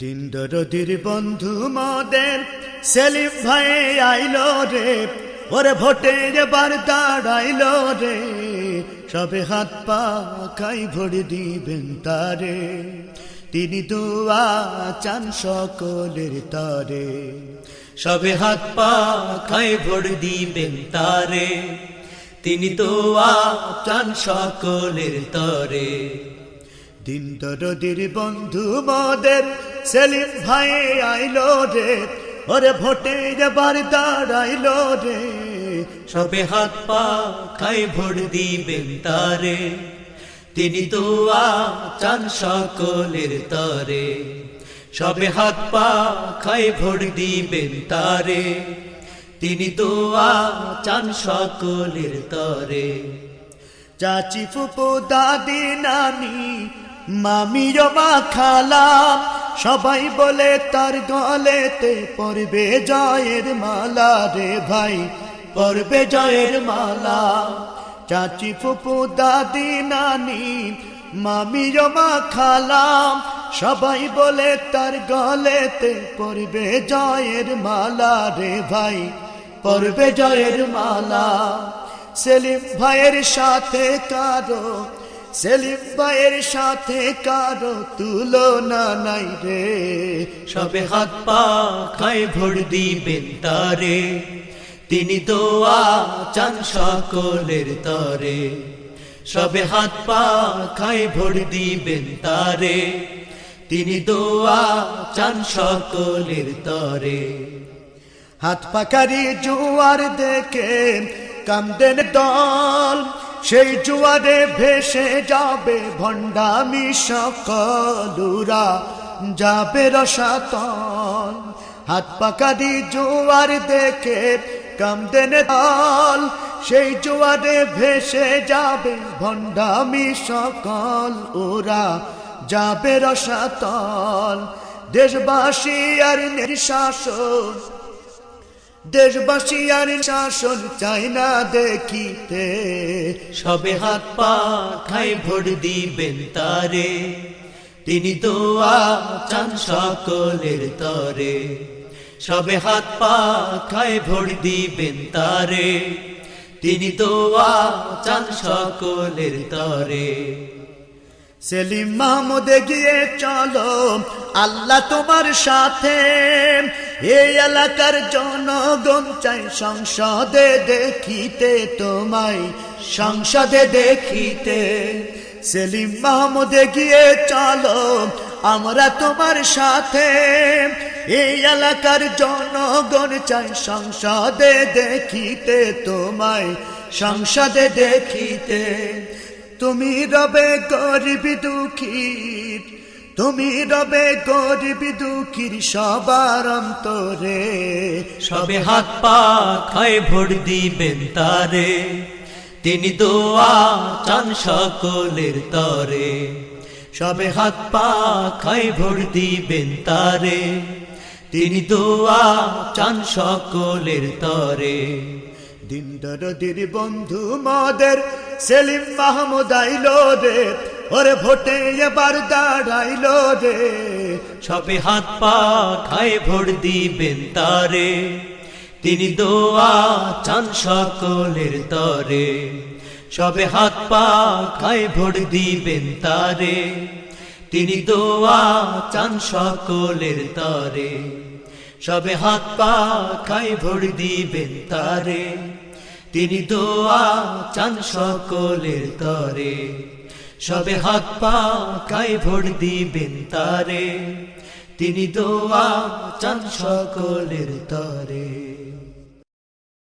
দিন দরদির বন্ধু মদের সেলিম ভাই আইলো রে, ওরে ভোটে এবার দাঁড়াইলো রে। সবে হাত পা খাই ভরে দিবেন তারে, তিনি দোয়া চান সকলের তারে। সবে হাত পা খায় ভোট দিবেন তারে, তিনি তো চান সকলের তরে। দিন দরদির বন্ধু মদের, সেলিম ভাই আইলো রে। ওরে ভোটে এবার দাঁড়াইলো রে। সবে হাত পা খায় ভোট দিবেন তারে। তিনি তো চান সকলের তরে। সবে হাত পা খাই ভোট দিবেন তারে। তিনি তো চান সকলের তরে। চাচি ফুপু দাদি নানি মামিও মা খালা, সবাই বলে তার গলেতে পরবে জয়ের মালা রে ভাই পরবে জয়ের মালা। চাচি ফুপু, দাদি, নানি মামিও মা খালা, সবাই বলে তার গলেতে পরবে জয়ের মালা রে ভাই পরবে জয়ের মালা। সেলিম ভাইয়ের সাথে কারও সেলিম ভাইয়ের সাথে কারও তুলনা নাই রে। সবে হাত পা খায় ভোট দিবেন তারে। তিনি তো চান সকলের তরে। সবে হাত পা খায় ভোট দিবেন তারে। তিনি তো চান সকলের তরে। হাত পাকারি জুয়ার দেখে কামদেন দল। সেই জুয়ারে ভেসে যাবে ভণ্ডামি সকলুরা। যাবে রসাতল, হাত পাকারি জুয়ার দেখে কামদেন দল। সেই জুয়ারে ভেসে যাবে ভণ্ডামি সকল ওরা যাবে রসাতল, দেশবাসী আর নির্শাসন দেশবাসী আর শাসন চাই না দেখিতে। সবে হাত পা খায় ভোট দিবেন তারে। তিনি তো চান সকলের তরে। সবে হাত পা খায় ভোট দিবেন তারে। তিনি তো চান সকলের তরে। সেলিম মাহমুদ গিয়ে চলো, আল্লাহ তোমার সাথে। এই এলাকার জনগণ চাই সংসদে দেখিতে তোমায়, সংসদে দেখিতে। সেলিম মাহমুদ গিয়ে চলো, আমরা তোমার সাথে। এই এলাকার জনগণ চাই সংসদে দেখিতে তোমায়, সংসদে দেখিতে। তুমি রবে গরিব দুঃখীর, তুমি রবে গরিবি দুঃখীর সবার অন্তরে। সবে হাত পা খায় ভোট দিবেন তারে, তিনি তো চান সকলের তরে। সবে হাত পা খায় ভোট দিবেন তারে, তিনি তো চান সকলের তরে। দিন দরদির বন্ধু মাদের, সেলিম মাহমুদ আইলো রে ওরে ভোটে এবার দাঁড়াইলো রে সবে হাত পা খায় ভোট দিবেন তারে, তিনি দোয়া চান সকলের তরে। সবে হাত পা খায় ভোট দিবেন তারে, তিনি দোয়া চান সকলের তরে। সবে হাত পা খাই ভোট দিবেন তারে। তিনি দোয়া চান সকলের তরে। সবে হাত পা খাই ভোট দিবেন তারে। তিনি দোয়া চান সকলের তরে।